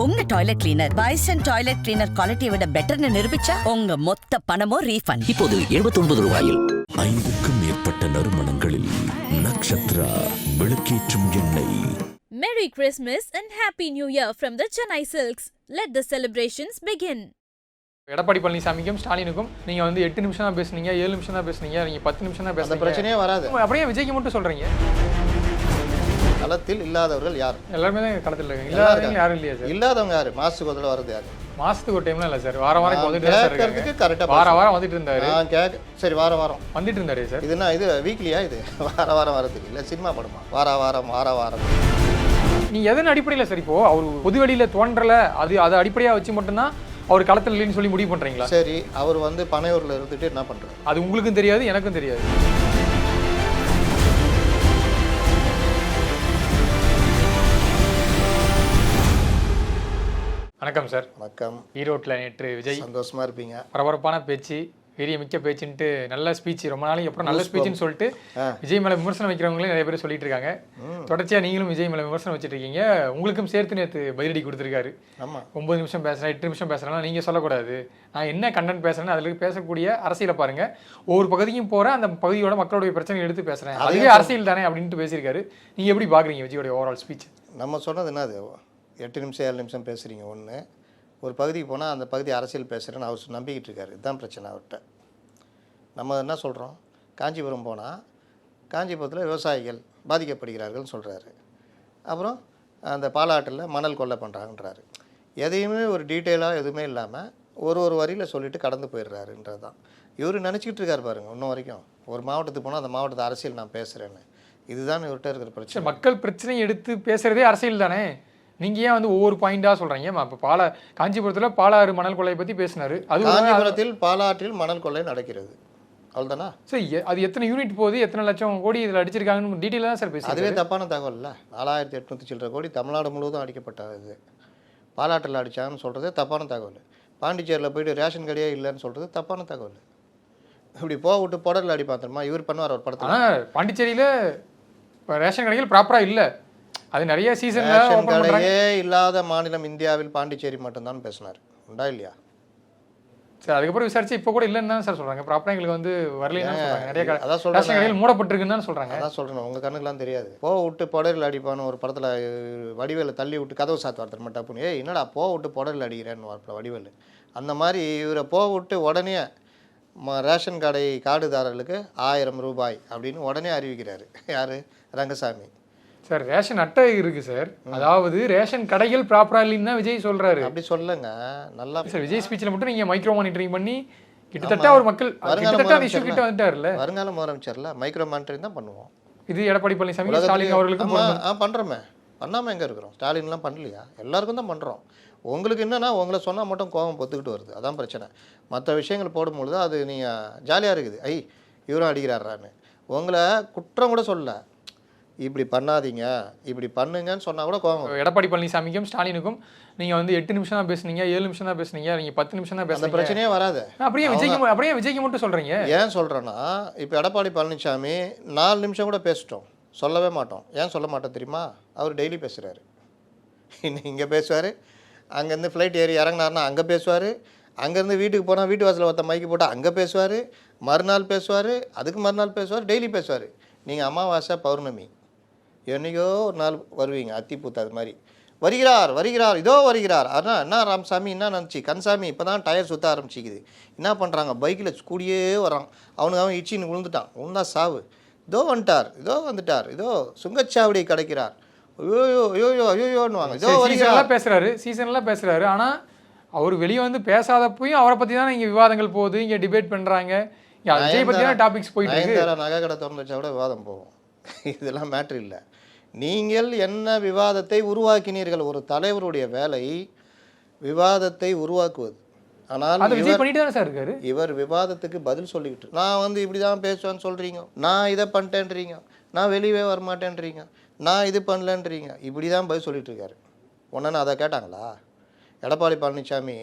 உங்க toilet cleaner Bison toilet cleaner குவாலிட்டியை விட பெட்டர்னு நிரூபிச்சா உங்க மொத்த பணமும் ரீஃபண்ட் இப்போது 79 ரூபாயில். ஐந்துக்கும் மேற்பட்ட நறுமணங்களில் நக்ஷத்ரா விளக்கேற்றும் எண்ணெய். Merry Christmas and Happy New Year from the Chennai Silks. Let the celebrations begin. Edappadi பழனிசாமிக்கும் ஸ்டாலினுக்கும் நீங்க வந்து எட்டு நிமிஷம் தான் பேசுனீங்க ஏழு நிமிஷம் தான் பேசுனீங்க நீங்க பத்து நிமிஷம் தான் அந்த பேசுனீங்க பிரச்சனையே வராது. அப்படியே விஜய்க்கு மட்டும் சொல்றீங்க. களத்தில் இல்லாதவர்கள் யார்? எல்லாருமே தான் களத்தில் இருக்காங்க. இல்லாதவங்க யாரும் இல்லையா சார்? இல்லாதவங்க யாரு? மாசத்துக்கு முதல்ல வர்றது யாரு? மாசத்துக்கு ஒரு டைம்லாம் இல்ல சார். வார வாரம் நான் வந்துட்டு. கரெக்டா வார. வாரம் வந்துட்டு இருந்தாரு. நான் கேட்க சரி வார வாரம். வந்துட்டு இருந்தாரு சார். இதுனா இது வீக்லியா இது? வார வாரம் வரதுக்கு இல்லை சினிமா படமா? வார வாரம் வார வாரம். நீ எதன் அடிப்படையில் சார் இப்போ? அவர் பொது வெளியில தோன்றல அது அதை அடிப்படையா வச்சு மட்டும்தான் அவர் களத்தில் இல்லைன்னு சொல்லி முடிவு பண்றீங்களா? சரி அவர் வந்து பனையூர்ல இருந்துட்டு என்ன பண்றாரு? அது உங்களுக்கும் தெரியாது எனக்கும் தெரியாது. வணக்கம் சார். வணக்கம். ஈரோட்டில் நேற்று விஜய் சந்தோஷமா இருப்பீங்க. பரபரப்பான பேச்சு வீரியமிக்க பேச்சுன்ட்டு நல்ல ஸ்பீச் ரொம்ப நாளைக்கு அப்புறம் நல்ல ஸ்பீச்னு சொல்லிட்டு. விஜய் மேல விமர்சனம் வைக்கிறவங்களே நிறைய பேர் சொல்லிட்டு இருக்காங்க. தொடர்ச்சியா நீங்களும் விஜய் மேல விமர்சனம் வச்சுட்டு இருக்கீங்க. உங்களுக்கும் சேர்த்து நேற்று பதிலடி கொடுத்துருக்காரு. ஒன்பது நிமிஷம் பேசுறேன் எட்டு நிமிஷம் பேசுறேன்னா நீங்க சொல்லக்கூடாது. நான் என்ன கண்டென்ட் பேசுறேன்னு அதுல பேசக்கூடிய அரசியலை பாருங்க. ஒவ்வொரு பகுதிக்கும் போறேன் அந்த பகுதியோட மக்களுடைய பிரச்சனைகள் எடுத்து பேசுறேன். அதுவே அரசியல் தானே அப்படின்ட்டு பேசியிருக்காரு. நீங்க எப்படி பாக்குறீங்க விஜயோட ஓவரால் ஸ்பீச் நம்ம சொன்னது என்னது? எட்டு நிமிஷம் ஏழு நிமிஷம் பேசுகிறீங்க ஒன்று ஒரு பகுதிக்கு போனால் அந்த பகுதி அரசியல் பேசுகிறேன்னு அவர் நம்பிக்கிட்டு இருக்காரு. இதுதான் பிரச்சனை அவர்கிட்ட நம்ம என்ன சொல்கிறோம் காஞ்சிபுரம் போனால் காஞ்சிபுரத்தில் விவசாயிகள் பாதிக்கப்படுகிறார்கள்னு சொல்கிறாரு அப்புறம் அந்த பாலாட்டில் மணல் கொள்ளை பண்ணுறாங்கன்றாரு எதையுமே ஒரு டீட்டெயிலாக எதுவுமே இல்லாமல் ஒரு ஒரு வரியில் சொல்லிவிட்டு கடந்து போயிடுறாருன்றது தான் இவர் நினச்சிக்கிட்டு இருக்காரு பாருங்க இன்னும் வரைக்கும். ஒரு மாவட்டத்துக்கு போனால் அந்த மாவட்டத்தை அரசியல் நான் பேசுகிறேன்னு இதுதான் இவர்கிட்ட இருக்கிற பிரச்சனை. மக்கள் பிரச்சனையை எடுத்து பேசுகிறதே அரசியல் தானே? நீங்க ஏன் வந்து ஒவ்வொரு பாயிண்டா சொல்றீங்க? இப்போ பாலா காஞ்சிபுரத்துல பாலாறு மணல் கொள்ளையை பத்தி பேசினாரு. அது காஞ்சிபுரத்தில் பாலாற்றில் மணல் கொள்ளை நடக்கிறது. அவ்வளோதானா சரி அது எத்தனை யூனிட் போகுது? எத்தனை லட்சம் கோடி இதுல அடிச்சிருக்காங்கன்னு டீட்டெயிலாக தான் சார் பேசி அதுவே தப்பான தகவல் இல்லை நாலாயிரத்தி எட்நூற்றி சில்லற கோடி தமிழ்நாடு முழுவதும் அடிக்கப்பட்ட இது பாலாற்றில் அடித்தாங்கன்னு சொல்கிறது தப்பான தகவல். பாண்டிச்சேரியில் போயிட்டு ரேஷன் கடையே இல்லைன்னு சொல்கிறது தப்பான தகவல். இப்படி போக விட்டு புடரில் அடிப்பான் தெரியுமா இவர் பண்ணுவார் ஒரு படத்தில். பாண்டிச்சேரியில இப்போ ரேஷன் கடைகள் ப்ராப்பரா இல்ல. அது நிறைய பண்றாங்க. கடையே இல்லாத மாநிலம் இந்தியாவில் பாண்டிச்சேரி மட்டும்தான் பேசினார். உண்டா இல்லையா? சரி அதுக்கப்புறம் விசாரிச்சு இப்போ கூட இல்லைன்னு தான் சார் சொல்றாங்க. ப்ராப்பரா எங்களுக்கு வந்து சொல்றாங்க. நிறைய அதான் சொல்றேன். ரேஷன் கடைகள் மூடப்பட்டிருக்குன்னு தான் சொல்றாங்க. அதான் சொல்கிறேன் உங்கள் கண்ணுக்குலாம் தெரியாது. போ விட்டு புடரில் அடிப்பான்னு ஒரு படத்தில் வடிவேல தள்ளி விட்டு கதவு சாத்துவார் தெரியுமா டப்புன்னு ஏய் என்னடா போ விட்டு புடரில் அடிக்கிறேன்னு வார்ப்பில் வடிவேலு. அந்த மாதிரி இவரை போ விட்டு உடனே ம ரேஷன் கடை கார்டுதாரர்களுக்கு ஆயிரம் ரூபாய் அப்படின்னு உடனே அறிவிக்கிறாரு. யார்? ரங்கசாமி. சார் ரேஷன் அட்டை இருக்கு சார். அதாவது ரேஷன் கடைகள் ப்ராப்பரா இல்லைன்னு தான் விஜய் சொல்றாரு. அப்படி சொல்லுங்க. நல்லா சார் விஜய் ஸ்பீச்ல மட்டும் நீங்க மைக்ரோ மானிட்டரிங் பண்ணி கிட்டத்தட்ட அவர் மக்கள் கிட்டத்தட்ட அந்த இஷ்யூ. கிட்ட வந்துட்டார்ல வருங்கால முதலமைச்சர்ல மைக்ரோ மானிட்டரிங் தான் பண்ணுவோம். இது எடப்பாடி பழனிசாமி ஸ்டாலின். ஆ பண்ணுறோமே பண்ணாமல் எங்கே இருக்கிறோம்? ஸ்டாலின்லாம் பண்ணலையா? எல்லாருக்கும் தான் பண்ணுறோம் உங்களுக்கு என்னன்னா உங்களை சொன்னால் மட்டும் கோபம் பொத்துக்கிட்டு வருது. அதான் பிரச்சனை. மற்ற விஷயங்கள் போடும்பொழுது அது நீங்கள் ஜாலியாக இருக்குது. ஐ இவரும் அடிக்கிறாரான்னு உங்களை குற்றம் கூட சொல்லல. இப்படி பண்ணாதீங்க இப்படி பண்ணுங்கன்னு சொன்னால் கூட கோபம் வரும். எடப்பாடி பழனிசாமிக்கும் ஸ்டாலினுக்கும் நீங்க வந்து எட்டு நிமிஷம் தான் பேசுனீங்க ஏழு நிமிஷம் தான் பேசுனீங்க நீங்க பத்து நிமிஷம் தான் பேசுனீங்க. பிரச்சனையே வராது. அப்படியே விஜய்க்கு அப்படியே விஜய்க்கு மட்டும் சொல்றீங்க. ஏன் சொல்கிறேன்னா இப்போ எடப்பாடி பழனிசாமி நாலு நிமிஷம் கூட பேசிட்டோம். சொல்லவே மாட்டோம். ஏன் சொல்ல மாட்டோம் தெரியுமா? அவர் டெய்லி பேசுகிறாரு இங்கே பேசுவார். அங்கேருந்து ஃப்ளைட் ஏறி இறங்குனாருன்னா அங்கே பேசுவார். அங்கேருந்து வீட்டுக்கு போனால் வீட்டு வாசலில் ஒருத்த மைக்கு போட்டால் அங்கே பேசுவார். மறுநாள் பேசுவார். அதுக்கு மறுநாள் பேசுவார். டெய்லி பேசுவார். நீங்கள் அமாவாசை பௌர்ணமி. என்னைக்கோ ஒரு நாள் வருவீங்க அத்திப்பூத்து அது மாதிரி. வருகிறார் வருகிறார் இதோ வருகிறார். அதான் என்ன ராமசாமி என்ன நினச்சி கன்சாமி இப்போ தான் டயர் சுற்ற ஆரம்பிச்சிக்குது. என்ன பண்ணுறாங்க பைக்கில் கூடியே வரான். அவனுக்கு அவன் இச்சின்னு விழுந்துட்டான். விழுந்தா சாவு. இதோ வந்துட்டார் இதோ வந்துட்டார் இதோ சுங்கச்சாவடி கிடைக்கிறார். ஐயோயோ ஐயோயோ ஐயோயோன்னுவாங்க இதோ வருகிறார். பேசுறாரு சீசன்லாம் பேசுறாரு. ஆனா அவர் வெளியே வந்து பேசாதப்பையும் அவரை பத்தி தான் இங்க விவாதங்கள் போகுது இங்க டிபேட் பண்றாங்க. இங்க விஜய் பத்தியான டாபிக்ஸ் போயிட்டு இருக்கு. நகை கடை திறந்து வச்சா கூட விவாதம் போகும். இதெல்லாம் மேட்ரு இல்லை. நீங்கள் என்ன விவாதத்தை உருவாக்கினீர்கள்? ஒரு தலைவருடைய வேலை விவாதத்தை உருவாக்குவது. ஆனால் இவர் விவாதத்துக்கு பதில் சொல்லிக்கிட்டு நான் வந்து இப்படி தான் பேசுவேன்னு சொல்கிறீங்க நான் இதை பண்ணிட்டேன்றீங்க நான் வெளியவே வரமாட்டேன்றீங்க. நான் இது பண்ணலன்றீங்க. இப்படி தான் பதில் சொல்லிட்டு இருக்காரு. ஒன்று அதை கேட்டாங்களா? எடப்பாடி பழனிசாமி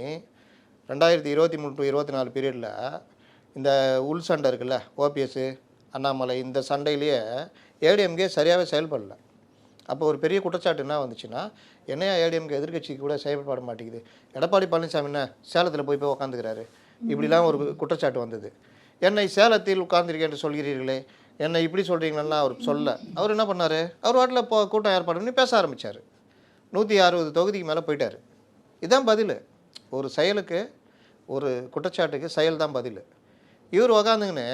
ரெண்டாயிரத்தி இருபத்தி மூணு டு இருபத்தி நாலு பீரியடில் இந்த உள் சண்டை இருக்குல்ல ஓபிஎஸ் அண்ணாமலை இந்த சண்டையிலேயே ஏடிஎம்கே சரியாகவே செயல்படல. அப்போ ஒரு பெரிய குற்றச்சாட்டு என்ன வந்துச்சுன்னா என்னையா ஏடிஎம்கே எதிர்கட்சிக்கு கூட செயல்பட மாட்டேங்குது? எடப்பாடி பழனிசாமி என்ன சேலத்தில் போய் போய் உட்காந்துக்கிறாரு இப்படிலாம் ஒரு குற்றச்சாட்டு வந்தது. என்னை சேலத்தில் உட்கார்ந்துருக்கேன் என்று சொல்கிறீர்களே என்னை இப்படி சொல்கிறீங்களா அவர் சொல்ல. அவர் என்ன பண்ணார்? அவர் வாட்டில் இப்போ கூட்டம் ஏற்பாடு பண்ணி பேச ஆரம்பித்தார் நூற்றி அறுபது தொகுதிக்கு மேலே போயிட்டார். இதுதான் பதில். ஒரு செயலுக்கு ஒரு குற்றச்சாட்டுக்கு செயல் தான் பதில். இவர் உக்காந்துங்கன்னு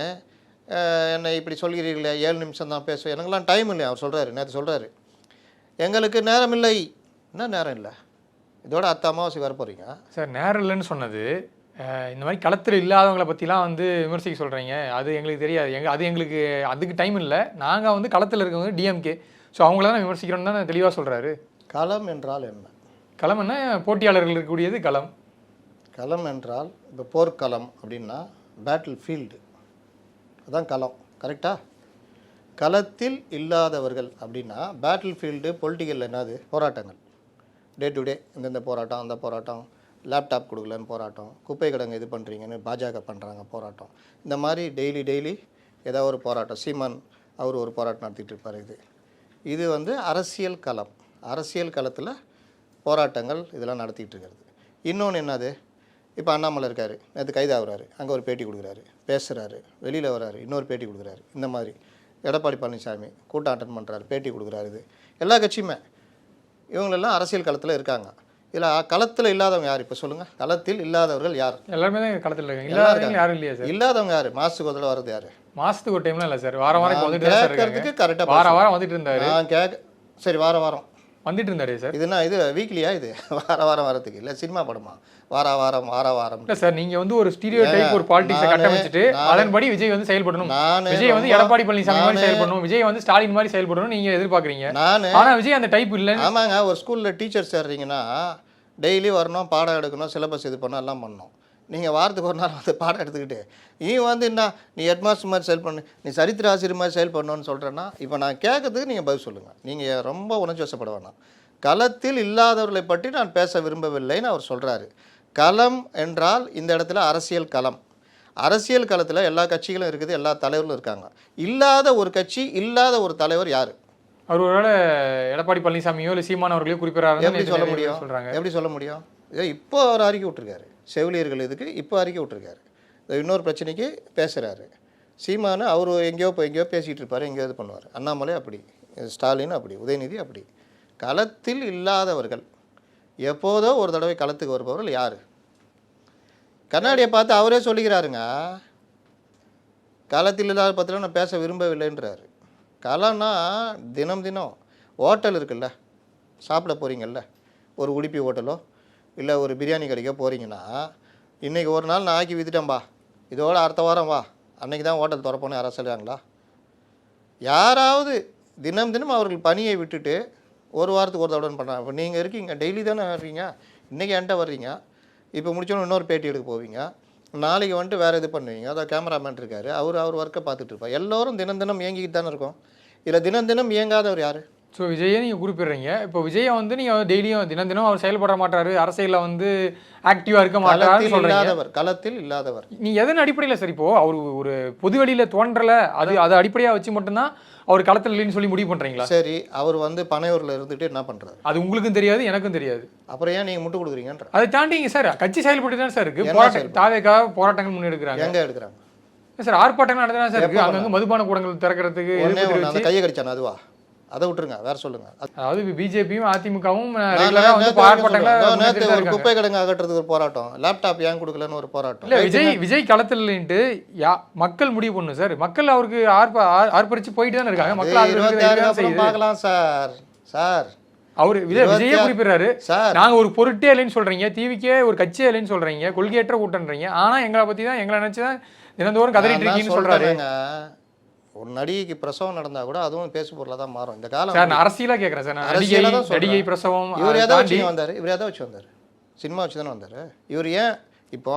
என்னை இப்படி சொல்கிறீர்களே ஏழு நிமிஷம் தான் பேசுவேன் எனக்கெல்லாம் டைம் இல்லை அவர் சொல்கிறாரு நேற்று சொல்கிறாரு எங்களுக்கு நேரம் இல்லை. என்ன நேரம் இல்லை? இதோட அத்த அமாவாசை வர போகிறீங்க சார் நேரம் இல்லைன்னு சொன்னது இந்த மாதிரி களத்தில் இல்லாதவங்களை பற்றிலாம் வந்து விமர்சிக்க சொல்கிறீங்க அது எங்களுக்கு தெரியாது. எங்க அது எங்களுக்கு அதுக்கு டைம் இல்லை. நாங்கள் வந்து களத்தில் இருக்கவங்க டிஎம்கே ஸோ அவங்கள தான் விமர்சிக்கிறோம்னு தான் தெளிவாக சொல்கிறாரு களம் என்றால் என்ன? களம் என்ன? போட்டியாளர்கள் இருக்கக்கூடியது களம். களம் என்றால் இப்போ போர்க்களம் அப்படின்னா பேட்டில் ஃபீல்டு அதான் களம். கரெக்டா களத்தில் இல்லாதவர்கள் அப்படின்னா பேட்டில் ஃபீல்டு பொலிட்டிக்கல் என்னது? போராட்டங்கள். டே டு டே இந்தந்த போராட்டம் அந்த போராட்டம் லேப்டாப் கொடுக்கலன்னு போராட்டம் குப்பை கிடங்கு இது பண்ணுறீங்கன்னு பாஜக பண்ணுறாங்க போராட்டம். இந்த மாதிரி டெய்லி டெய்லி ஏதாவது ஒரு போராட்டம் சீமான் அவர் ஒரு போராட்டம் நடத்திட்டு இருப்பார் இது. இது வந்து அரசியல் களம். அரசியல் களத்தில் போராட்டங்கள் இதெல்லாம் நடத்திட்டு இருக்கிறது. இன்னொன்று என்னது? இப்போ அண்ணாமலை இருக்கார். நேற்று கைதாகிறாரு அங்கே ஒரு பேட்டி கொடுக்குறாரு. பேசுகிறாரு வெளியில் வராரு. இன்னொரு பேட்டி கொடுக்குறாரு. இந்த மாதிரி. எடப்பாடி பழனிசாமி கூட்டம் அட்டன் பண்ணுறாரு பேட்டி கொடுக்குறாரு இது. எல்லா கட்சியுமே. இவங்களெல்லாம் அரசியல் களத்தில் இருக்காங்க. இதில் களத்தில் இல்லாதவங்க யார்? இப்போ சொல்லுங்கள் களத்தில் இல்லாதவர்கள் யார்? எல்லாருமே தான் களத்தில் இருக்காங்க. இல்லாதவங்க. யாரும் இல்லையா சார்? இல்லாதவங்க யார்? மாதத்துக்கு ஒரு வர்றது யார்? மாசத்துக்கு ஒரு டைம்லாம் இல்லை சார். வாரம் வாரம் வந்துட்டு கேட்கறதுக்கு கரெக்டாக வாரம் வாரம் வந்துட்டு இருந்தாரு. நான் கேட்க சரி வார வாரம். வந்துட்டு இருந்தாரு சார் இதுனா இது வீக்லியா இது? வார வாரம் வரதுக்கு இல்லை சினிமா படமா? வார வாரம் வார வாரம். இல்ல சார் நீங்க வந்து ஒரு ஸ்டீரியோ டைப் ஒரு பாலிடிக்ஸை கட்டமைச்சிட்டு அதன்படி விஜய் வந்து செயல்படணும். விஜய் வந்து எடப்பாடி பழனிசாமி மாதிரி செயல்படணும். விஜய் வந்து ஸ்டாலின் மாதிரி செயல்படணும் நீங்க எதிர்பார்க்கறீங்க. நான் ஆனா விஜய் அந்த டைப் இல்ல. ஆமாங்க ஒரு ஸ்கூலில் டீச்சர் சேர்றீங்கன்னா டெய்லி வரணும் பாடம் எடுக்கணும் சிலபஸ் இது பண்ணணும் எல்லாம் பண்ணணும். நீங்கள் வாரத்துக்கு ஒரு நாள் வந்து பாடம் எடுத்துக்கிட்டு நீ வந்து என்ன நீ ஹெட்மாஸ்டர் மாதிரி செயல் பண்ணு நீ சரித்திர ஆசிரியர் மாதிரி செயல் பண்ணணும்னு சொல்கிறேன்னா இப்போ நான் கேட்கறதுக்கு நீங்கள் பதில் சொல்லுங்கள் நீங்கள் ரொம்ப உணர்ச்சி வசப்பட வேணாம். களத்தில் இல்லாதவர்களை பற்றி நான் பேச விரும்பவில்லைன்னு அவர் சொல்கிறாரு களம் என்றால் இந்த இடத்துல அரசியல் களம். அரசியல் களத்தில் எல்லா கட்சிகளும் இருக்குது எல்லா தலைவர்களும் இருக்காங்க. இல்லாத ஒரு கட்சி இல்லாத ஒரு தலைவர் யார்? அவர் ஒருவேளை எடப்பாடி பழனிசாமியோ இல்ல சீமான் அவர்களையோ குறிப்பிடறாரு எப்படி சொல்ல முடியும்? சொல்றாங்க. எப்படி சொல்ல முடியும்? இதோ இப்போ அவர் அறிக்கை விட்டுருக்காரு. செவிலியர்கள் இதுக்கு இப்போ அறிக்கை விட்டுருக்காரு. இன்னொரு பிரச்சனைக்கு பேசுகிறாரு சீமானு அவர் எங்கேயோ இப்போ எங்கேயோ பேசிகிட்டு இருப்பார் எங்கேயோ இது பண்ணுவார். அண்ணாமலை அப்படி ஸ்டாலின் அப்படி உதயநிதி அப்படி. களத்தில் இல்லாதவர்கள் எப்போதோ ஒரு தடவை களத்துக்கு வருபவர்கள் யார்? கண்ணாடியை பார்த்து அவரே சொல்லிக்கிறாருங்க. களத்தில் இல்லாத பற்றில நான் பேச விரும்பவில்லைன்றார். களம்னா தினம் தினம் ஹோட்டல் இருக்குல்ல சாப்பிட போகிறீங்கல்ல ஒரு உடுப்பி ஹோட்டலோ இல்லை ஒரு பிரியாணி கடைக்க போகிறீங்கன்னா இன்றைக்கி ஒரு நாள் நான் ஆக்கி வித்துட்டேன்பா. இதோட அடுத்த வாரம் வா. அன்றைக்கி தான் ஹோட்டல் திறப்போன்னு யாராவது சொல்கிறாங்களா யாராவது தினம் தினம் அவர்கள் பணியை விட்டுட்டு ஒரு வாரத்துக்கு ஒரு தடவை பண்ணுறாங்க இப்போ நீங்கள் இருக்கீங்க டெய்லி தானே வர்றீங்க? இன்றைக்கி என்கிட்ட வர்றீங்க. இப்போ முடிச்சோன்னு இன்னொரு பேட்டி எடுக்க போவீங்க. நாளைக்கு வந்துட்டு வேறு இது பண்ணுவீங்க. அதான் கேமராமேன் இருக்கார். அவர் அவர் ஒர்க்கை பார்த்துட்டு இருப்பார். எல்லோரும் தினம் தினம் இயங்கிக்கிட்டு தானே இருக்கோம். இதில் தினம் தினம் இயங்காதவர் யார்? ஸோ விஜயை நீங்க குறிப்பிடுறீங்க. இப்போ விஜயை வந்து நீங்க டெய்லியும் தினம் தினம் அவர் செயல்பட மாட்டாரு அரசியல்ல வந்து ஆக்டிவா இருக்க மாட்டாருன்னு இல்லாதவர் களத்தில் இல்லாதவர். நீ எதன் அடிப்படையில் சார் இப்போ? அவர் ஒரு பொது வெளியில தோன்றல அது அதை அடிப்படையா வச்சு மட்டும்தான் அவர் களத்தில் இல்லைன்னு சொல்லி முடிவு பண்றீங்களா? சரி அவர் வந்து பனையூரில் இருந்துட்டு என்ன பண்ணுறாரு அது உங்களுக்கும் தெரியாது எனக்கும் தெரியாது. அப்புறம் ஏன் நீங்கள் முட்டு கொடுக்குறீங்கன்ற? அதை தாண்டிங்க சார். கட்சி செயல்பட்டு தான் சார் இருக்கு. என்ன போராட்டம்? தாவேக்காக போராட்டங்கள் முன்னெடுக்கிறாங்க. எங்கே எடுக்கிறாங்க? சார் ஆர்ப்பாட்டங்கள் நடந்தா சார் இருக்கு. எப்ப அங்கங்க மதுபான கூடங்கள் திறக்கிறதுக்கு கையை கடிச்சானே அதுவா? அதை விட்டுருங்க வேற சொல்லுங்க. அது- அதாவது பிஜேபியும் அதிமுகவும் ஒரு குப்பை கிடங்கு அகற்றுறதுக்கு ஒரு போராட்டம். லேப்டாப் ஏன் கொடுக்கலன்னு ஒரு போராட்டம். இல்ல விஜய் விஜய் களத்தில் இல்லைன்ட்டு யா மக்கள் முடிவு பண்ணும் சார். மக்கள் அவருக்கு ஆர்ப்ப ஆர்- ஆர்ப்பரிச்சு போயிட்டு தானே இருக்காங்க. மக்கள் அது அது இருபத்தி ஆறு தான் அப்புறம் செய்யுது. பார்க்கலாம் சார். சார். அவர் விஜய் விஜயே குறிப்பிடுறாரு. சார். நாங்க ஒரு பொருட்டே இல்லைன்னு சொல்றீங்க. டிவிக்கே ஒரு கட்சியே இல்லைன்னு சொல்றீங்க. கொள்கையற்ற கூட்டம்ன்றீங்க. ஆனா எங்களை பத்தி தான் எங்களை நினைச்சு தான் தினந்தோறும் கதறிட்டு இருக்கீங்கன்னு சொல்றாரு. ஒரு நடிகைக்கு பிரசவம் நடந்தா கூட அதுவும் பேசு பொருளா தான் மாறும். இந்த காலம் நான் அரசியலா கேக்குறேன் சார். நான் நடிகை அரசியலா தான். நடிகை பிரசவம் இவர் அதை எதை தாண்டி வச்சு வந்தார். இவர் எதை வச்சு வந்தார். சினிமா வச்சு தானே வந்தார். இவர் ஏன் இப்போ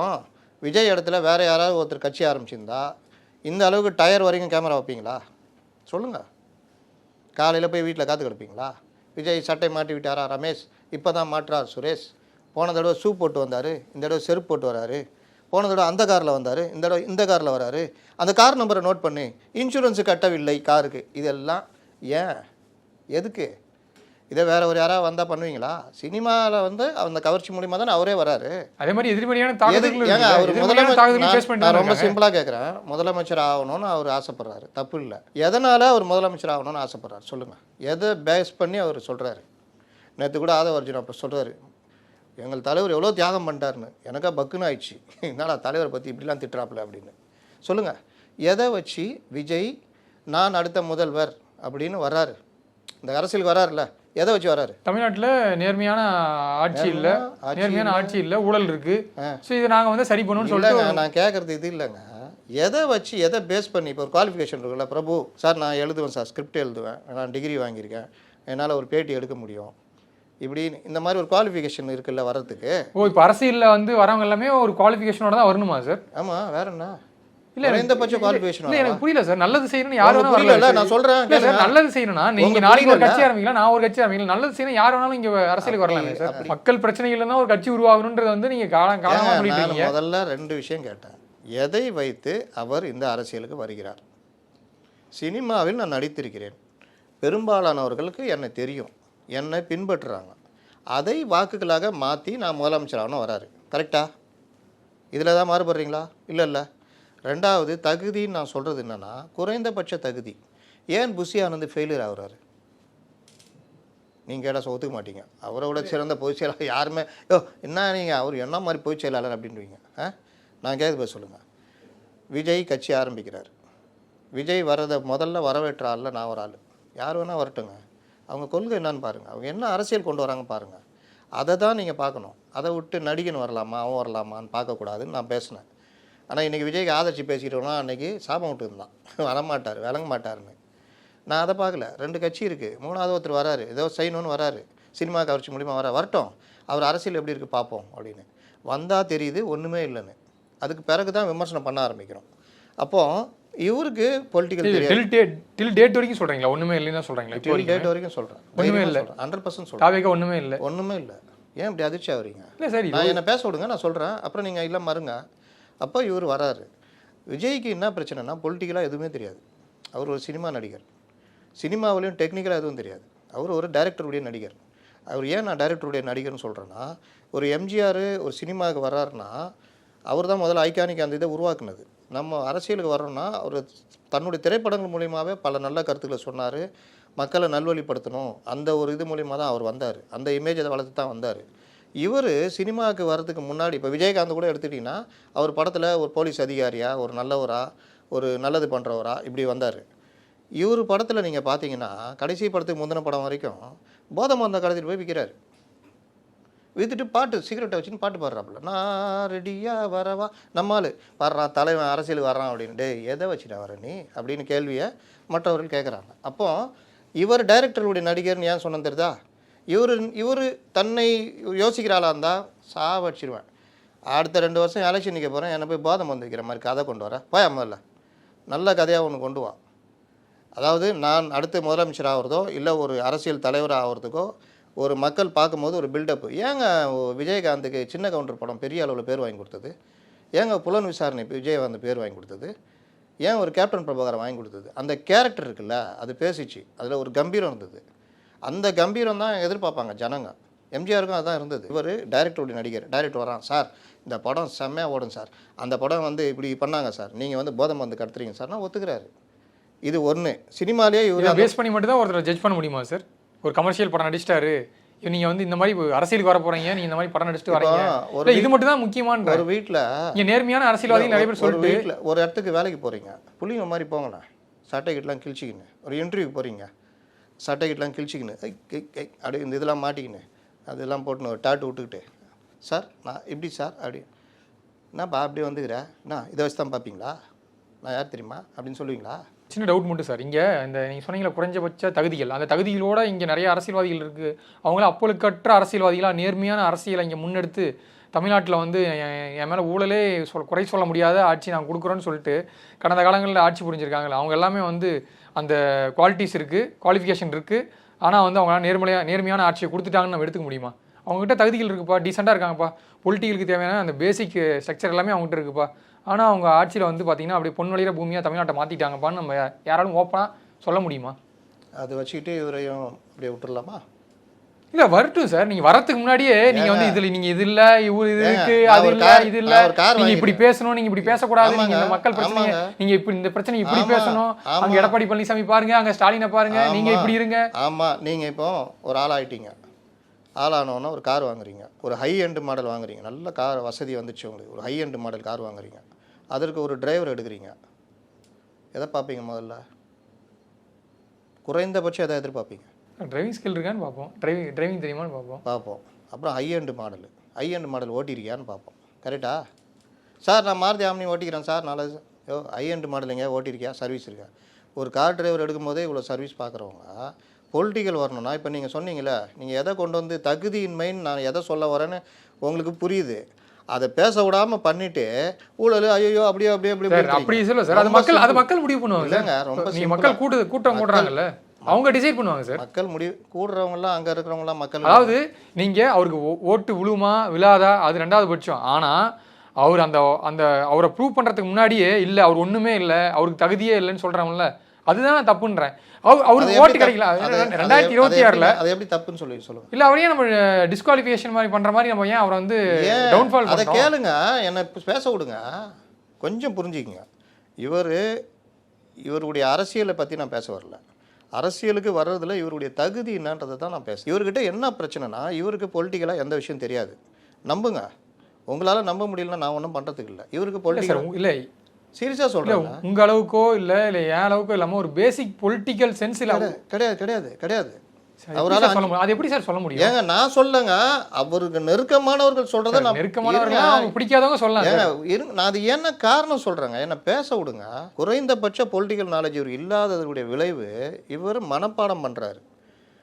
விஜய் இடத்துல வேற யாராவது ஒருத்தர் கட்சி ஆரம்பிச்சிருந்தா இந்த அளவுக்கு டயர் வரைக்கும் கேமரா வைப்பீங்களா? சொல்லுங்க. காலையில் போய் வீட்டில் காத்து கிடப்பீங்களா? விஜய் சட்டை மாட்டி விட்டாரா ரமேஷ்? இப்போ தான் மாட்டுறார் சுரேஷ். போன தடவை ஷூ போட்டு வந்தார். இந்த தடவை செருப்பு போட்டு வராரு. போன தடவை அந்த காரில் வந்தார் இந்த தடவை இந்த காரில் வராரு. அந்த கார் நம்பரை நோட் பண்ணி இன்சூரன்ஸு கட்டவில்லை காருக்கு. இதெல்லாம் ஏன்? எதுக்கு? இதே வேற ஒரு யாராவது வந்தால் பண்ணுவீங்களா? சினிமாவில் வந்து அந்த கவர்ச்சி மூலியமா தானே அவரே வராரு. அதே மாதிரி எதிர்மறையான அவர் முதலமைச்சர் ரொம்ப. சிம்பிளாக கேட்குறேன் முதலமைச்சர் ஆகணும்னு அவர் ஆசைப்படுறாரு. தப்பு இல்லை. எதனால் அவர் முதலமைச்சர் ஆகணும்னு ஆசைப்படுறாரு? சொல்லுங்கள் எதை பேஸ் பண்ணி அவர் சொல்கிறாரு நேற்று கூட ஆதவ அர்ஜுன் அப்போ சொல்கிறாரு எங்கள் தலைவர் எவ்வளோ தியாகம் பண்ணிட்டாருன்னு. எனக்கா பக்குன்னு ஆயிடுச்சு. என்னடா தலைவரை பற்றி இப்படிலாம் திட்டுறாப்புல அப்படின்னு. சொல்லுங்கள் எதை வச்சு விஜய் நான் அடுத்த முதல்வர் அப்படின்னு வர்றாரு? இந்த அரசியலுக்கு வராருல்ல. எதை வச்சு வராரு தமிழ்நாட்டுல நேர்மையான ஆட்சி இல்ல. நேர்மையான ஆட்சி இல்ல. ஊழல் இருக்கு. சோ இதை நாங்க வந்து சரி பண்ணணும்னு சொல்லிட்டு நான் கேட்குறது இது இல்லைங்க. எதை வச்சு எதை பேஸ் பண்ணி இப்போ ஒரு குவாலிஃபிகேஷன் இருக்குல்ல பிரபு. சார் நான் எழுதுவேன் சார் ஸ்கிரிப்ட் எழுதுவேன். நான் டிகிரி வாங்கியிருக்கேன். என்னால் ஒரு பேட்டி எடுக்க முடியும். இப்படின்னு இந்த மாதிரி ஒரு குவாலிஃபிகேஷன் இருக்குல்ல வர்றதுக்கு. ஓ இப்போ அரசியல்ல வந்து வரவங்க எல்லாமே ஒரு குவாலிஃபிகேஷனோட தான் வரணுமா சார் ஆமாம் வேற என்ன? இல்ல குறைந்தபட்ச குவாலிஃபிகேஷன் இல்ல எனக்கு புரியல சார் நல்லது செய்யணும்னு யார் வேணாலும் புரியல, நான் சொல்றேன், இல்ல சார் கேளுங்க. நல்லது செய்யணும்னா நீங்க நாளைக்கு ஒரு புரியல. கட்சி ஆரம்பிக்கலாம் நான் ஒரு கட்சி ஆரம்பிக்கலாம். நல்லது செய்யணும். யார் வேணாலும் இங்க அரசியலுக்கு வரலாமே சார் மக்கள் பிரச்சனைகள் இருந்தா ஒரு கட்சி உருவாகணுன்றது வந்து நீங்க காலம் காலமா சொல்லிட்டு முதல்ல ரெண்டு விஷயம் கேட்டேன். எதை வைத்து அவர் இந்த அரசியலுக்கு வருகிறார்? சினிமாவில் நான் நடித்திருக்கிறேன். பெரும்பாலானவர்களுக்கு என்னை தெரியும். என்னை பின்பற்றுறாங்க. அதை வாக்குகளாக மாற்றி நான் முதலமைச்சராகணும் வராரு. கரெக்டா இதில் தான் மாறுபடுறீங்களா? இல்லை இல்லை. ரெண்டாவது தகுதின்னு நான் சொல்கிறது என்னென்னா குறைந்தபட்ச தகுதி. ஏன் புஷி ஆனந்த் ஃபெயிலியர் ஆகுறாரு? நீங்கள் கேட்டால் ஒத்துக்க மாட்டீங்க. அவரை விட சிறந்த பொதுச் செயலாளர் யாருமே? யோ என்ன நீங்கள் அவர் என்ன மாதிரி பொதுச் செயலாளர் அப்படின்றீங்க? ஆ? நான் கேட்க போய் சொல்லுங்கள் விஜய் கட்சி ஆரம்பிக்கிறார். விஜய் வரதை முதல்ல வரவேற்ற ஆளில் நான் ஒரு ஆள். யார் வேணால் வரட்டுங்க. அவங்க கொள்கை என்னன்னு பாருங்கள் அவங்க என்ன அரசியல் கொண்டு வராங்க பாருங்கள் அதை தான் நீங்கள் பார்க்கணும். அதை விட்டு நடிகன் வரலாமா அவன் வரலாமான்னு பார்க்கக்கூடாதுன்னு நான் பேசினேன். ஆனால் இன்றைக்கி விஜய்க்கு ஆதரிச்சு பேசிக்கிட்டோம்னா அன்றைக்கி சாபம் விட்டுருந்தான். வரமாட்டார் விளங்க மாட்டாருன்னு நான் அதை பார்க்கல. ரெண்டு கட்சி இருக்குது மூணாவது ஒருத்தர் வராரு. ஏதோ செய்யணும்னு வராரு. சினிமா கவர்ச்சி மூலிமா வர வரட்டும். அவர் அரசியல் எப்படி இருக்குது பார்ப்போம் அப்படின்னு. வந்தால் தெரியுது ஒன்றுமே இல்லைன்னு. அதுக்கு பிறகு தான் விமர்சனம் பண்ண ஆரம்பிக்கிறோம். அப்போது இவருக்கு political till date till date வரைக்கும் சொல்றீங்களா? ஒண்ணுமே இல்லைன்னு சொல்றீங்களா இப்போ date வரைக்கும் சொல்கிறேன் ஒண்ணுமே இல்ல. ஹண்ட்ரட் பர்சன்ட் சொல்கிறேன் தாவேக ஒண்ணுமே இல்ல. ஒன்றுமே இல்லை. ஏன் இப்படி அதிர்ச்சி ஆகுறீங்க இல்ல சார் நான் என்ன பேச விடுங்க நான் சொல்கிறேன் அப்புறம் நீங்கள் இல்லை மறுங்க. அப்போ இவர் வராரு. விஜய்க்கு என்ன பிரச்சனைனா பொலிட்டிக்கலாக எதுவுமே தெரியாது. அவர் ஒரு சினிமா நடிகர். சினிமாவிலையும் டெக்னிக்கலாக எதுவும் தெரியாது. அவர் ஒரு டைரக்டருடைய நடிகர். அவர் ஏன் நான் டைரக்டருடைய நடிகர்னு சொல்கிறேன்னா ஒரு எம்ஜிஆர் ஒரு சினிமாவுக்கு வர்றாருன்னா அவர் தான் முதல்ல ஐகானிக் அந்த இதை உருவாக்குனது. நம்ம அரசியலுக்கு வரோம்னா அவர் தன்னுடைய திரைப்படங்கள் மூலியமாகவே பல நல்ல கருத்துக்களை சொன்னார். மக்களை நல்வழிப்படுத்தணும். அந்த ஒரு இது மூலியமாக தான் அவர் வந்தார். அந்த இமேஜை வளர்த்து தான் வந்தார். இவர் சினிமாவுக்கு வர்றதுக்கு முன்னாடி இப்போ விஜயகாந்த் கூட எடுத்துட்டிங்கன்னா அவர் படத்தில் ஒரு போலீஸ் அதிகாரியா ஒரு நல்லவரா ஒரு நல்லது பண்ணுறவரா இப்படி வந்தார். இவர் படத்தில் நீங்கள் பார்த்தீங்கன்னா கடைசி படத்துக்கு முந்தின படம் வரைக்கும் போதை மருந்தை கடத்திட்டு போய் விற்கிறாரு வித்துட்டு பாட்டு சிகரெட்டை வச்சுன்னு பாட்டு பாடுறாப்புல. நான் ரெடியாக வரவா? நம்மால் வர்றான் தலைவன் அரசியல் வர்றான் அப்படின்னு. எதை வச்சுட்டா வர நீ? அப்படின்னு கேள்வியை மற்றவர்கள் கேட்குறாங்க. அப்போ இவர் டைரக்டருடைய நடிகர்னு ஏன் சொன்னது தெரியுதா? இவர் இவர் தன்னை யோசிக்கிற ஆளாக இருந்தால் சாவடிச்சிருவேன். அடுத்த ரெண்டு வருஷம் எலெக்ஷன் நிற்க போகிறேன் என்னை போய் போதம் வந்து வைக்கிற மாதிரி கதை கொண்டு வர. போய் முதல்ல? நல்ல கதையாக ஒன்று கொண்டு வா. அதாவது நான் அடுத்து முதலமைச்சர் ஆகிறதோ இல்லை ஒரு அரசியல் தலைவர் ஆகிறதுக்கோ ஒரு மக்கள் பார்க்கும்போது ஒரு பில்டப் ஏங்க விஜயகாந்துக்கு சின்ன கவுண்டர் படம் பெரிய அளவில் பேர் வாங்கி கொடுத்தது? ஏங்க புலன் விசாரணை விஜயகாந்த் பேர் வாங்கி கொடுத்தது? ஏன் ஒரு கேப்டன் பிரபாகரன் வாங்கி கொடுத்தது? அந்த கேரக்டர் இருக்குல்ல அது பேசிச்சு. அதில் ஒரு கம்பீரம் இருந்தது. அந்த கம்பீரம் தான் எதிர்பார்ப்பாங்க ஜனங்க. எம்ஜிஆருக்கும் அதான் இருந்தது. இவர் டைரக்டருடைய நடிகர் டைரக்டர் வரான். சார் இந்த படம் செம்மையாக ஓடும் சார். அந்த படம் வந்து இப்படி பண்ணாங்க சார். நீங்கள் வந்து போதை மருந்து கடத்துறீங்க சார் நான் ஒத்துக்கிறாரு. இது ஒன்று சினிமாலேயே இவர் பேஸ் பண்ணி மட்டும் தான் ஒருத்தர் ஜட்ஜ் பண்ண முடியுமா சார்? ஒரு கமர்ஷியல் படம் நடிச்சிட்டாரு. நீங்க வந்து இந்த மாதிரி அரசியலுக்கு வர போறீங்க. நீங்க இந்த மாதிரி படம் நடிச்சிட்டு வரீங்க. இது மட்டும் தான் முக்கியமான ஒரு வீட்டில் இங்க நேர்மையான அரசியல்வாதிகள் நிறைய பேர் ஒரு சொல்லிட்டு வீட்டில் ஒரு இடத்துக்கு வேலைக்கு போகிறீங்க புள்ளிங்க மாதிரி போங்கண்ணா சட்டை கிட்டலாம் கிழிச்சிக்கின்னு. ஒரு இன்டர்வியூக்கு போகிறீங்க சட்டை கிட்டலாம் கிழிச்சிக்கின்னு. அப்படி இந்த இதெல்லாம் மாட்டிக்கின்னு. அதெல்லாம் போட்டுன்னு ஒரு டாட்டு விட்டுக்கிட்டு. சார் நான் இப்படி சார்? அப்படி. என்னப்பா அப்படி வந்துக்கிறேன் என்ன இதை வச்சு தான் பார்ப்பீங்களா? நான் யார் தெரியுமா? அப்படின்னு சொல்லுவீங்களா? சின்ன டவுட் மட்டும் சார் இங்கே இந்த நீங்கள் சொன்னீங்களா குறைஞ்சபட்ச தகுதிகள். அந்த தகுதிகளோட இங்கே நிறைய அரசியல்வாதிகள் இருக்குது அவங்கள அப்பொழுக்கற்ற அரசியல்வாதிகளாக நேர்மையான அரசியலை இங்கே முன்னெடுத்து தமிழ்நாட்டில் வந்து என் மேலே ஊழலே சொல் குறை சொல்ல முடியாத ஆட்சி நான் கொடுக்குறோன்னு சொல்லிட்டு கடந்த காலங்களில் ஆட்சி புரிஞ்சிருக்காங்களே அவங்க எல்லாமே வந்து அந்த குவாலிட்டிஸ் இருக்குது குவாலிஃபிகேஷன் இருக்குது ஆனால் வந்து அவங்க நேர்மையாக நேர்மையான ஆட்சியை கொடுத்துட்டாங்கன்னு நம்ம எடுத்துக்க முடியுமா? அவங்ககிட்ட தகுதிகள் இருக்குப்பா டீசெண்டாக இருக்காங்கப்பா. பொலிட்டிகளுக்கு தேவையான அந்த பேசிக் ஸ்ட்ரக்சர் எல்லாமே அவங்ககிட்ட இருக்குப்பா. ஆனால் அவங்க ஆட்சியில் வந்து பார்த்தீங்கன்னா அப்படியே பொன்வழிகிற பூமியாக தமிழ்நாட்டை மாற்றிட்டாங்கப்பான்னு நம்ம யாராலும் ஓப்பனாக சொல்ல முடியுமா? அதை வச்சுக்கிட்டு இவரையும் அப்படியே விட்டுறலாமா இல்ல வரட்டும் சார். நீங்க வரதுக்கு முன்னாடியே நீங்க வந்து இதுல நீங்க இது இல்ல இவரு இது இருக்கு அது இல்ல இது இல்ல. நான் ஒரு car நீங்க இப்படி. பேசணும் நீங்க இப்படி பேசக்கூடாது. நீங்க இந்த மக்கள் பிரச்சனை ஆமாங்க. நீங்க இப்படி இந்த பிரச்சனை இப்படி பேசணும். அங்க. எடப்பாடி பழனிசாமி பாருங்க அங்க ஸ்டாலினை பாருங்க நீங்க ஆமா. இப்படி இருங்க. ஆமாம் நீங்கள் இப்போ ஒரு ஆள் ஆயிட்டீங்க. ஆளானோன்னா ஒரு கார் வாங்குறீங்க. ஒரு ஹை எண்டு மாடல் வாங்குறீங்க. நல்ல கார் வசதி வந்துச்சு உங்களுக்கு. ஒரு ஹை எண்டு மாடல் கார் வாங்குறீங்க. அதற்கு ஒரு டிரைவர் எடுக்கிறீங்க. எதை பார்ப்பீங்க முதல்ல? குறைந்தபட்சம் எதை எதிர்பார்ப்பீங்க? டிரைவிங் ஸ்கில் இருக்கான்னு பார்ப்போம். டிரைவிங் டிரைவிங் தெரியுமான்னு பார்ப்போம். பார்ப்போம். அப்புறம் high end model high end model ஓட்டியிருக்கியான்னு பார்ப்போம். கரெக்டா சார் நான் மாருதி ஆம்னி ஓட்டிக்கிறேன் சார். நாலு யோ ஹை எண்டு மாடல் எங்கேயா ஓட்டியிருக்கியா? சர்வீஸ் இருக்கா? ஒரு கார் டிரைவர் எடுக்கும்போதே இவ்வளோ சர்வீஸ் பார்க்குறவங்க பொலிட்டிக்கல் வரணும்னா இப்போ நீங்கள் சொன்னீங்களே நீங்கள் எதை கொண்டு வந்து தகுதியின்மைன்னு நான் எதை சொல்ல வரேன்னு உங்களுக்கு புரியுது. அதை பேச விடாமல் பண்ணிட்டு ஊழல் ஐயோ அப்படியே அப்படியே அப்படி சார் அப்படி சொல்ல சார். அது மக்கள் அது மக்கள் முடிவு பண்ணுவாங்க இல்லைங்க, ரொம்ப மக்கள். கூட்டு கூட்டம் கூடுறாங்கல்ல அவங்க டிசைட் பண்ணுவாங்க சார். மக்கள் முடிவு கூடுறவங்கலாம் அங்கே இருக்கிறவங்களாம் மக்கள் அதாவது நீங்க அவருக்கு ஓட்டு விழுமா விழாதா அது ரெண்டாவது பட்சம். ஆனா அவர் அந்த அந்த அவரை ப்ரூவ் பண்றதுக்கு முன்னாடியே இல்ல அவர் ஒண்ணுமே இல்ல அவருக்கு தகுதியே இல்லைன்னு சொல்றாங்கல்ல அதுதான் நான் தப்புன்றேன். அவர் அவருக்கு ஓட்டு? கிடைக்கல. ரெண்டாயிரத்தி இருபத்தி ஆறுல. அது எப்படி தப்புன்னு சொல்லி சொல்லுங்க. இல்ல அவரையே நம்ம டிஸ்குவாலிஃபிகேஷன் மாதிரி பண்ற மாதிரி நம்ம ஏன் அவரை வந்து டவுன்ஃபால் அதை கேளுங்க. என்னை பேச விடுங்க. கொஞ்சம் புரிஞ்சுக்கங்க. இவர் இவருடைய அரசியலை பற்றி நான் பேச வரல. அரசியலுக்கு வர்றதுல இவருடைய தகுதி என்னன்றதை தான் நான் பேசுறேன் இவர்கிட்ட என்ன பிரச்சனைனா இவருக்கு பொலிட்டிக்கலாக எந்த விஷயம் தெரியாது. நம்புங்க. உங்களால் நம்ப முடியலன்னா நான் ஒன்றும் பண்ணுறதுக்கு இல்லை. இவருக்கு பொலிட்டிக்கல் இல்ல சீரியஸாக சொல்கிறேன் உங்க அளவுக்கோ இல்ல இல்ல என் அளவுக்கோ இல்லாம ஒரு பேசிக் பொலிட்டிக்கல் சென்ஸ் இல்ல கிடையாது கிடையாது கிடையாது. அவரால சொல்ல முடியும்? அது எப்படி சார் சொல்ல முடியும்? ஏங்க நான் சொல்லுங்க அவருக்கு நெருக்கமானவர்கள் சொல்கிறத நான் நெருக்கமானவர்கள். அவங்க பிடிக்காதவங்க சொல்லலாம். இருங்க நான் அது என்ன காரணம் சொல்கிறேங்க என்ன பேச விடுங்க. குறைந்தபட்ச பொலிட்டிக்கல் நாலேஜ் இவர் இல்லாததுடைய விளைவு இவர் மனப்பாடம் பண்ணுறாரு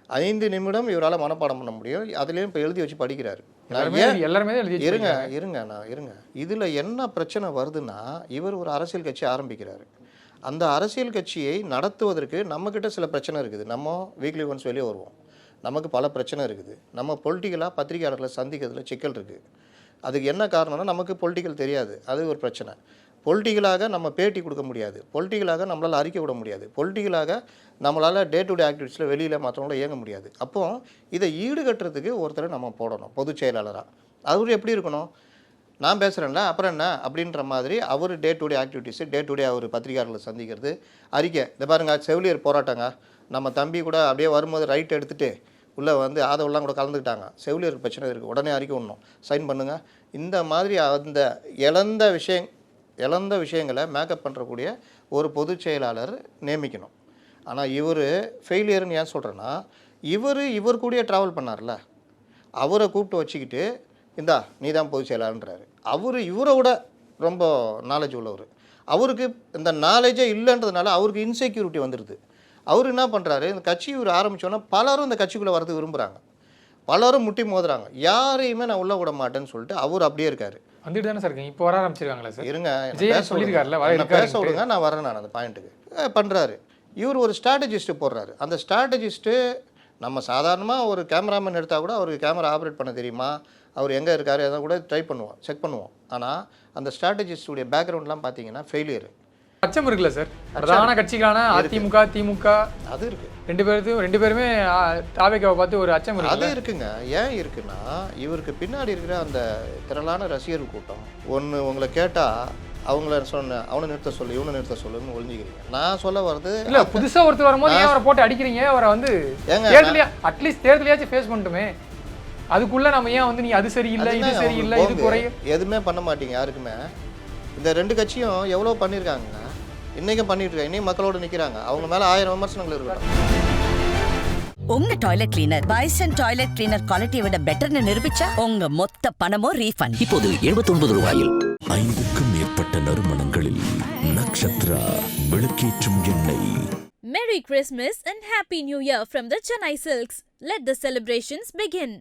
ஐந்து நிமிடம் இவரால் மனப்பாடம் பண்ண முடியும். அதுலேயும் இப்போ எழுதி வச்சு படிக்கிறாரு. எல்லாருமே இருங்க. இருங்க நான் இருங்க. இதில் என்ன பிரச்சனை வருதுன்னா இவர் ஒரு அரசியல் கட்சி ஆரம்பிக்கிறாரு. அந்த அரசியல் கட்சியை நடத்துவதற்கு நம்மக்கிட்ட சில பிரச்சனை இருக்குது. நம்ம வீக்லி ஒன்ஸ் வெளியே வருவோம். நமக்கு பல பிரச்சனை இருக்குது. நம்ம பொலிட்டிக்கலாக பத்திரிகையாளர்களை சந்திக்கிறதுல சிக்கல் இருக்குது அதுக்கு என்ன காரணம்னா நமக்கு பொலிட்டிக்கல் தெரியாது. அது ஒரு பிரச்சனை. பொலிட்டிக்கலாக நம்ம பேட்டி கொடுக்க முடியாது. பொலிட்டிக்கலாக நம்மளால் அறிக்கை விட முடியாது. பொலிட்டிக்கலாக நம்மளால் டே டு டே ஆக்டிவிட்டிஸில் வெளியில் மற்றவங்கள இயங்க முடியாது. அப்போ இதை ஈடுகட்டுறதுக்கு ஒருத்தரை நம்ம போடணும் பொதுச் செயலாளராக அவர் எப்படி இருக்கணும்? நான் பேசுகிறேன்ல அப்புறம் என்ன? அப்படின்ற மாதிரி அவர் day to day activities day to day அவர் பத்திரிகையாளர்களை சந்திக்கிறது அறிக்கை. இந்த பாருங்க செவிலியர் போராட்டங்க. நம்ம தம்பி கூட அப்படியே வரும்போது ரைட் எடுத்துகிட்டு உள்ளே வந்து ஆதவெல்லாம் கூட கலந்துக்கிட்டாங்க. செவிலியர் பிரச்சனை இருக்குது உடனே அறிக்கை விடணும். சைன் பண்ணுங்கள் இந்த மாதிரி அந்த இழந்த விஷயம் இழந்த விஷயங்களை மேக்கப் பண்ணுறக்கூடிய ஒரு பொதுச் செயலாளர் நியமிக்கணும். ஆனால் இவர் ஃபெயிலியர்னு ஏன் சொல்கிறேன்னா இவர் இவர் கூடயே ட்ராவல் பண்ணார்ல. அவரை கூப்பிட்டு வச்சுக்கிட்டு இந்தா நீ தான் பொதுச் செயலாளன்றாரு அவர் இவரை விட ரொம்ப நாலேஜ் உள்ளவர். அவருக்கு இந்த நாலேஜே இல்லைன்றதுனால அவருக்கு இன்செக்யூரிட்டி வந்துடுது அவர் என்ன பண்ணுறாரு இந்த கட்சி இவர் ஆரம்பித்தோன்னா பலரும் இந்த கட்சிக்குள்ளே வரது விரும்புகிறாங்க பலரும் முட்டி மோதுறாங்க. யாரையுமே நான் உள்ளே விட மாட்டேன்னு சொல்லிட்டு அவர் அப்படியே இருக்கார். வந்துட்டு தானே சார் இருக்கீங்க? இப்போ வர ஆரம்பிச்சிருக்காங்களா சார்? இருங்க சொல்லியிருக்காருல்ல, விடுங்க. வர பேச. விடுங்க நான் வரேன் நான் அந்த பாயிண்ட்டுக்கு பண்ணுறாரு இவர் ஒரு ஸ்ட்ராட்டஜிஸ்ட்டு போடுறாரு. அந்த ஸ்ட்ராட்டஜிஸ்ட்டு நம்ம சாதாரணமாக ஒரு கேமராமேன் எடுத்தால் கூட அவருக்கு கேமரா ஆப்ரேட் பண்ண தெரியுமா? அவர் எங்கே இருக்காரு எதை கூட ட்ரை பண்ணுவோம் செக் பண்ணுவோம். ஆனால் அந்த ஸ்ட்ராட்டஜிஸ்டுடைய பேக்ரவுண்ட்லாம் பார்த்தீங்கன்னா ஃபெயிலியர் அச்சம் இருக்குல்ல சார்? பிரதான கட்சிகளான அதிமுக திமுக அது இருக்குது ரெண்டு பேருக்கும் ரெண்டு பேருமே தாவேக்காவை பார்த்து ஒரு அச்சம் அது இருக்குல்ல இருக்குங்க. ஏன் இருக்குன்னா இவருக்கு பின்னாடி இருக்கிற அந்த திரளான ரசிகர் கூட்டம் ஒன்று உங்களை கேட்டால் அவங்கள சொன்ன அவனை நிறுத்த சொல்லு இவனை நிறுத்த சொல்லுன்னு ஒழிஞ்சிக்கிறீங்க நான் சொல்ல வர்றது இல்ல புதுசா ஒருத்தர் வரும்போது ஏன் அவரை போட்டு அடிக்கிறீங்க? அவரை வந்து தேர்தலையா அட்லீஸ்ட் தேர்தலையாச்சும் ஃபேஸ் பண்ணட்டுமே. அதுக்குள்ள நம்ம ஏன் வந்து நீ அது சரியில்லை இது சரியில்லை இது உங்களுக்கு குறை போங்க. எதுவுமே பண்ண மாட்டீங்க யாருக்குமே. இந்த ரெண்டு கட்சியும் எவ்வளோ பண்ணியிருக்காங்க? இன்னைக்கும் பண்ணிட்டு இருக்காங்க. இன்னைக்கு மக்களோட நிற்கிறாங்க அவங்க மேலே ஆயிரம் விமர்சனங்கள் இருக்கட்டும். உங்க toilet cleaner Bison toilet cleaner குவாலிட்டியை விட பெட்டர்னு நிரூபிச்சா உங்க மொத்த பணமும் ரீஃபண்ட் இப்போது 79 ரூபாயில். ஐந்துக்கும் மேற்பட்ட நறுமணங்களில் நக்ஷத்ரா விளக்கேற்றும் எண்ணெய். Merry Christmas and Happy New Year from the Chennai Silks. Let the celebrations begin.